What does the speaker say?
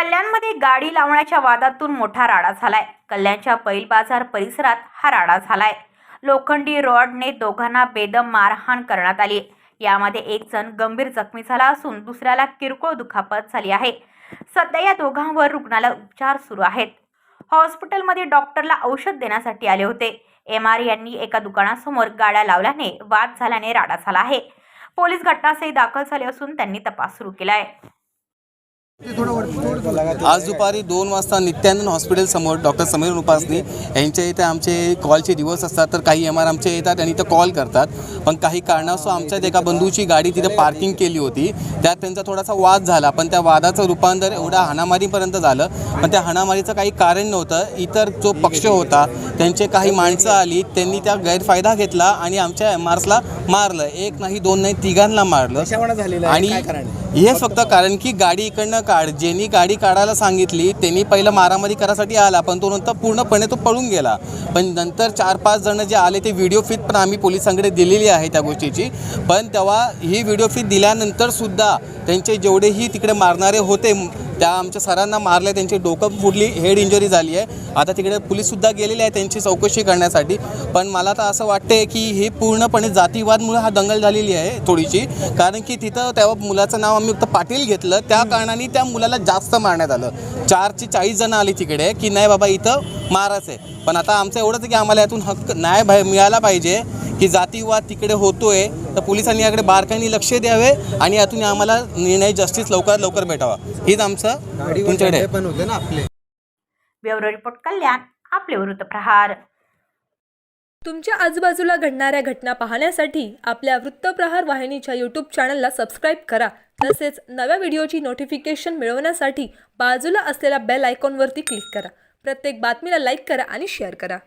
कल्याणमध्ये गाडी लावण्याच्या वादातून मोठा राडा झालाय. कल्याणच्या बैल बाजार परिसरात हा राडा झालाय. लोखंडी रॉडने दोघांना बेदम मारहाण करण्यात आली. यामध्ये एक जण गंभीर जखमी झाला असून दुसऱ्याला किरकोळ दुखापत झाली आहे. सध्या या दोघांवर रुग्णाला उपचार सुरू आहेत. हॉस्पिटलमध्ये डॉक्टरला औषध देण्यासाठी आले होते. एम आर यांनी एका दुकानासमोर गाड्या लावल्याने वाद झाल्याने राडा झाला आहे. पोलीस घटनास्थळी दाखल झाले असून त्यांनी तपास सुरू केला आहे आज दुपारी दोन वाजता नित्यानंद हॉस्पिटल समोर डॉक्टर समीर उपासनी यांच्या इथे आमचे कॉलचे दिवस असतात तर काही एम आर आमचे येतात आणि इथं कॉल करतात. पण काही कारणास्तव आमच्यात एका बंधूची गाडी तिथे पार्किंग केली होती. त्यात त्यांचा थोडासा वाद झाला पण त्या वादाचं रूपांतर एवढ्या हाणामारीपर्यंत झालं. पण त्या हाणामारीचं काही कारण नव्हतं. इतर जो पक्ष होता त्यांचे काही माणसं आली त्यांनी त्या गैरफायदा घेतला आणि आमच्या एम आर्सला मारलं. एक नाही दोन नाही तिघांना मारलं? आणि? हे फक्त कारण की गाडी इकडनं काढ ज्यांनी गाडी काढायला सांगितली त्यांनी पहिलं मारामारी करायसाठी आला पण तो नंतर पूर्णपणे तो पळून गेला. पण नंतर चार पाच जण जे आले ते व्हिडिओ फीत पण आम्ही पोलिसांकडे दिलेली आहे त्या गोष्टीची. पण तेव्हा ही व्हिडिओ फीत दिल्यानंतर सुद्धा त्यांचे जेवढेही तिकडे मारणारे होते त्या आमच्या सरांना मारले त्यांची डोकं फुटली हेड इंजुरी झाली आहे. आता तिकडे पोलीससुद्धा गेलेली आहे त्यांची चौकशी करण्यासाठी. पण मला तर असं वाटते की हे पूर्णपणे जातीवादमुळे हा दंगल झालेली आहे थोडीशी. कारण की तिथं तेव्हा मुलाचं नाव आम्ही फक्त पाटील घेतलं. त्या कारणाने त्या मुलाला जास्त मारण्यात आलं. चारची चाळीस जणं आली तिकडे की नाही बाबा इथं मारच आहे. पण आता आमचं एवढंच आहे की आम्हाला यातून हक्क न्याय भा- मिळाला पाहिजे. की जातीवाद तिकडे होतोय तर पोलिसांनी याकडे बारकाईने लक्ष द्यावे आणि यातून आम्हाला निर्णय जस्टिस लवकरात लवकर भेटावा. हीच आमचं तुमच्याकडे आहे. पण होते ना आपले. ब्युरो रिपोर्ट कल्याण आपले वृत्तप्रहार तुमच्या आजूबाजूला घडणाऱ्या घटना पाहण्यासाठी आपल्या वृत्तप्रहार वाहिनीच्या यूट्यूब चॅनलला सबस्क्राईब करा. तसेच नव्या व्हिडिओची नोटिफिकेशन मिळवण्यासाठी बाजूला असलेल्या बेल आयकॉनवरती क्लिक करा. प्रत्येक बातमीला लाईक करा आणि शेअर करा.